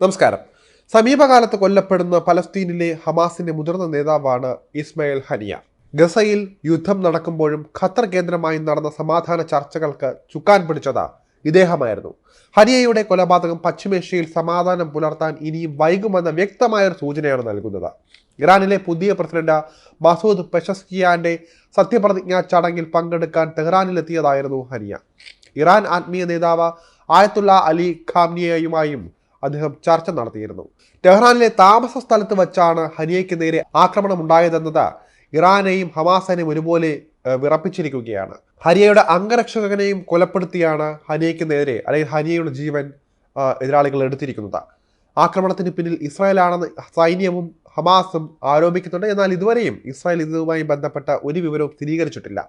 നമസ്കാരം. സമീപകാലത്ത് കൊല്ലപ്പെടുന്ന പലസ്തീനിലെ ഹമാസിന്റെ മുതിർന്ന നേതാവാണ് ഇസ്മയിൽ ഹനിയ. ഗസയിൽ യുദ്ധം നടക്കുമ്പോഴും ഖത്തർ കേന്ദ്രമായി നടന്ന സമാധാന ചർച്ചകൾക്ക് ചുക്കാൻ പിടിച്ചത് ഇദ്ദേഹമായിരുന്നു. ഹനിയയുടെ കൊലപാതകം പശ്ചിമേഷ്യയിൽ സമാധാനം പുലർത്താൻ ഇനിയും വൈകുമെന്ന വ്യക്തമായ ഒരു സൂചനയാണ് നൽകുന്നത്. ഇറാനിലെ പുതിയ പ്രസിഡന്റ് മസൂദ് പെഷസ്കിയാന്റെ സത്യപ്രതിജ്ഞാ ചടങ്ങിൽ പങ്കെടുക്കാൻ ടെഹ്റാനിലെത്തിയതായിരുന്നു ഹനിയ. ഇറാൻ ആത്മീയ നേതാവ് ആയത്തുള്ള അലി ഖാംനിയയുമായും അദ്ദേഹം ചർച്ച നടത്തിയിരുന്നു. ടെഹ്റാനിലെ താമസ സ്ഥലത്ത് വച്ചാണ് ഹനിയയ്ക്ക് നേരെ ആക്രമണം ഉണ്ടായതെന്നത് ഇറാനെയും ഹമാസനെയും ഒരുപോലെ വിറപ്പിച്ചിരിക്കുകയാണ്. ഹനിയയുടെ അംഗരക്ഷകനെയും കൊലപ്പെടുത്തിയാണ് ഹനിയയ്ക്ക് നേരെ അല്ലെങ്കിൽ ഹനിയയുടെ ജീവൻ എതിരാളികൾ എടുത്തിരിക്കുന്നത്. ആക്രമണത്തിന് പിന്നിൽ ഇസ്രായേലാണെന്ന് സൈന്യവും ഹമാസും ആരോപിക്കുന്നുണ്ട്. എന്നാൽ ഇതുവരെയും ഇസ്രായേൽ ഇതുമായി ബന്ധപ്പെട്ട ഒരു വിവരവും സ്ഥിരീകരിച്ചിട്ടില്ല.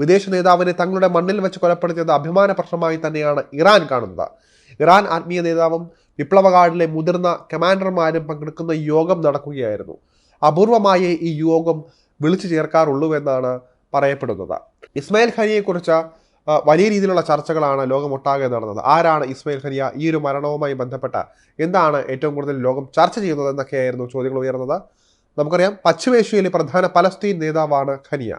വിദേശ നേതാവിനെ തങ്ങളുടെ മണ്ണിൽ വെച്ച് കൊലപ്പെടുത്തിയത് അഭിമാന പ്രശ്നമായി തന്നെയാണ് ഇറാൻ കാണുന്നത്. ഇറാൻ ആത്മീയ നേതാവും വിപ്ലവകാടിലെ മുതിർന്ന കമാൻഡർമാരും പങ്കെടുക്കുന്ന യോഗം നടക്കുകയായിരുന്നു. അപൂർവമായേ ഈ യോഗം വിളിച്ചു ചേർക്കാറുള്ളൂ എന്നാണ് പറയപ്പെടുന്നത്. ഇസ്മായിൽ ഖനിയെക്കുറിച്ച് വലിയ രീതിയിലുള്ള ചർച്ചകളാണ് ലോകമൊട്ടാകെ നടന്നത്. ആരാണ് ഇസ്മയിൽ ഖനിയ? ഈ ഒരു മരണവുമായി ബന്ധപ്പെട്ട എന്താണ് ഏറ്റവും കൂടുതൽ ലോകം ചർച്ച ചെയ്യുന്നത് എന്നൊക്കെയായിരുന്നു ചോദ്യങ്ങൾ ഉയർന്നത്. നമുക്കറിയാം പശ്ചിമേഷ്യയിലെ പ്രധാന പലസ്തീൻ നേതാവാണ് ഖനിയ.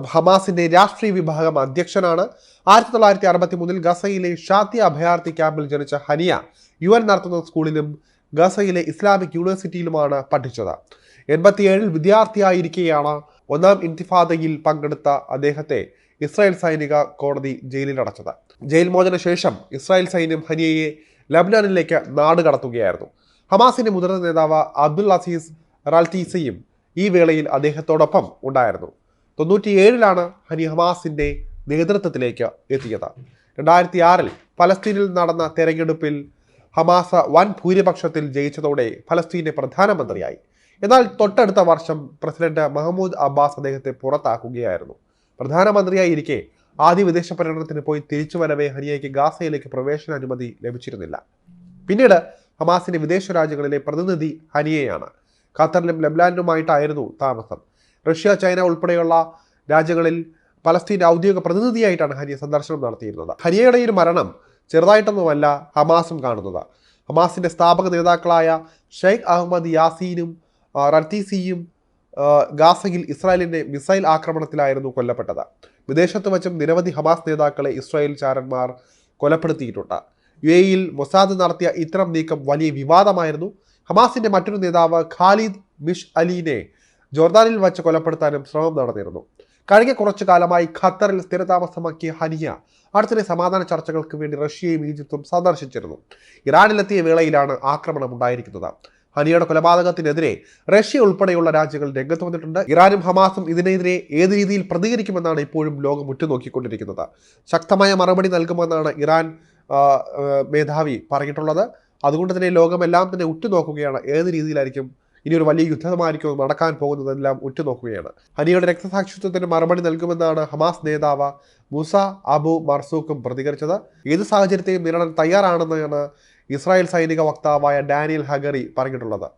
ഹമാസിന്റെ രാഷ്ട്രീയ വിഭാഗം അധ്യക്ഷനാണ്. ആയിരത്തി തൊള്ളായിരത്തി അറുപത്തി മൂന്നിൽ ഗസയിലെ ഷാത്തി അഭയാർത്ഥി ക്യാമ്പിൽ ജനിച്ച ഹനിയ യു എൻ നടത്തുന്ന സ്കൂളിലും ഗസയിലെ ഇസ്ലാമിക് യൂണിവേഴ്സിറ്റിയിലുമാണ് പഠിച്ചത്. എൺപത്തിയേഴിൽ വിദ്യാർത്ഥിയായിരിക്കെയാണ് ഒന്നാം ഇൻതിഫാദയിൽ പങ്കെടുത്ത അദ്ദേഹത്തെ ഇസ്രായേൽ സൈനിക കോടതി ജയിലിൽ അടച്ചത്. ജയിൽ മോചന ശേഷം ഇസ്രായേൽ സൈന്യം ഹനിയയെ ലബ്നാനിലേക്ക് നാട് കടത്തുകയായിരുന്നു. ഹമാസിന്റെ മുതിർന്ന നേതാവ് അബ്ദുൽ അസീസ് റാൽത്തീസയും ഈ വേളയിൽ അദ്ദേഹത്തോടൊപ്പം ഉണ്ടായിരുന്നു. തൊണ്ണൂറ്റിയേഴിലാണ് ഹനി ഹമാസിന്റെ നേതൃത്വത്തിലേക്ക് എത്തിയത്. രണ്ടായിരത്തി ആറിൽ ഫലസ്തീനിൽ നടന്ന തെരഞ്ഞെടുപ്പിൽ ഹമാസ വൻ ഭൂരിപക്ഷത്തിൽ ജയിച്ചതോടെ ഫലസ്തീന്റെ പ്രധാനമന്ത്രിയായി. എന്നാൽ തൊട്ടടുത്ത വർഷം പ്രസിഡന്റ് മഹമ്മൂദ് അബ്ബാസ് അദ്ദേഹത്തെ പുറത്താക്കുകയായിരുന്നു. പ്രധാനമന്ത്രിയായിരിക്കെ ആദ്യ വിദേശ പര്യടനത്തിന് പോയി തിരിച്ചു വരവേ ഹനിയയ്ക്ക് ഗാസയിലേക്ക് പ്രവേശന അനുമതി ലഭിച്ചിരുന്നില്ല. പിന്നീട് ഹമാസിന്റെ വിദേശ രാജ്യങ്ങളിലെ പ്രതിനിധി ഹനിയയാണ്. ഖത്തറിലും ലബ്ലാനിലുമായിട്ടായിരുന്നു താമസം. റഷ്യ ചൈന ഉൾപ്പെടെയുള്ള രാജ്യങ്ങളിൽ പലസ്തീന്റെ ഔദ്യോഗിക പ്രതിനിധിയായിട്ടാണ് ഹനിയ സന്ദർശനം നടത്തിയിരുന്നത്. ഹനിയയുടെ ഈ മരണം ചെറുതായിട്ടൊന്നുമല്ല ഹമാസും കാണുന്നത്. ഹമാസിന്റെ സ്ഥാപക നേതാക്കളായ ഷെയ്ഖ് അഹമ്മദ് യാസീനും റത്തീസിയും ഗാസയിൽ ഇസ്രായേലിന്റെ മിസൈൽ ആക്രമണത്തിലായിരുന്നു കൊല്ലപ്പെട്ടത്. വിദേശത്ത് വച്ചും നിരവധി ഹമാസ് നേതാക്കളെ ഇസ്രായേൽ ചാരന്മാർ കൊലപ്പെടുത്തിയിട്ടുണ്ട്. യു എയിൽ മൊസാദ് നടത്തിയ ഇത്തരം നീക്കം വലിയ വിവാദമായിരുന്നു. ഹമാസിന്റെ മറ്റൊരു നേതാവ് ഖാലിദ് മിഷ് അലീനെ ജോർദാനിൽ വച്ച് കൊലപ്പെടുത്താനും ശ്രമം നടന്നിരുന്നു. കഴിഞ്ഞ കുറച്ചു കാലമായി ഖത്തറിൽ സ്ഥിരതാമസമാക്കിയ ഹനിയ അടുത്തിടെ സമാധാന ചർച്ചകൾക്ക് വേണ്ടി റഷ്യയും ഈജിപ്തും സന്ദർശിച്ചിരുന്നു. ഇറാനിലെത്തിയ വേളയിലാണ് ആക്രമണം ഉണ്ടായിരിക്കുന്നത് ഹനിയുടെ കൊലപാതകത്തിനെതിരെ റഷ്യ ഉൾപ്പെടെയുള്ള രാജ്യങ്ങൾ രംഗത്ത് വന്നിട്ടുണ്ട്. ഇറാനും ഹമാസും ഇതിനെതിരെ ഏത് രീതിയിൽ പ്രതികരിക്കുമെന്നാണ് ഇപ്പോഴും ലോകം ഉറ്റുനോക്കിക്കൊണ്ടിരിക്കുന്നത്. ശക്തമായ മറുപടി നൽകുമെന്നാണ് ഇറാൻ മേധാവി പറഞ്ഞിട്ടുള്ളത്. അതുകൊണ്ട് തന്നെ ലോകമെല്ലാം തന്നെ ഉറ്റുനോക്കുകയാണ് ഏത് രീതിയിലായിരിക്കും ഇനി ഒരു വലിയ യുദ്ധമായിരിക്കും നടക്കാൻ പോകുന്നതെല്ലാം ഉറ്റുനോക്കുകയാണ്. ഹനിയുടെ രക്തസാക്ഷിത്വത്തിന് മറുപടി നൽകുമെന്നാണ് ഹമാസ് നേതാവ് മുസ അബു മർസൂഖും പ്രതികരിച്ചത്. ഏത് സാഹചര്യത്തെയും നേരിടാൻ തയ്യാറാണെന്നാണ് ഇസ്രായേൽ സൈനിക വക്താവായ ഡാനിയൽ ഹഗറി പറഞ്ഞിട്ടുള്ളത്.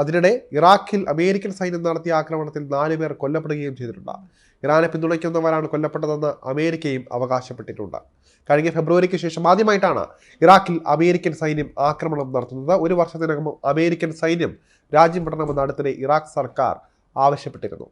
അതിനിടെ ഇറാഖിൽ അമേരിക്കൻ സൈന്യം നടത്തിയ ആക്രമണത്തിൽ നാല് പേർ കൊല്ലപ്പെടുകയും ചെയ്തിട്ടുണ്ട്. ഇറാനെ പിന്തുണയ്ക്കുന്നവരാണ് കൊല്ലപ്പെട്ടതെന്ന് അമേരിക്കയും അവകാശപ്പെട്ടിട്ടുണ്ട്. കഴിഞ്ഞ ഫെബ്രുവരിക്ക് ശേഷം ആദ്യമായിട്ടാണ് ഇറാഖിൽ അമേരിക്കൻ സൈന്യം ആക്രമണം നടത്തുന്നത്. ഒരു വർഷത്തിനകം അമേരിക്കൻ സൈന്യം രാജ്യം വിടണമെന്ന് അടുത്തിടെ ഇറാഖ് സർക്കാർ ആവശ്യപ്പെട്ടിരുന്നു.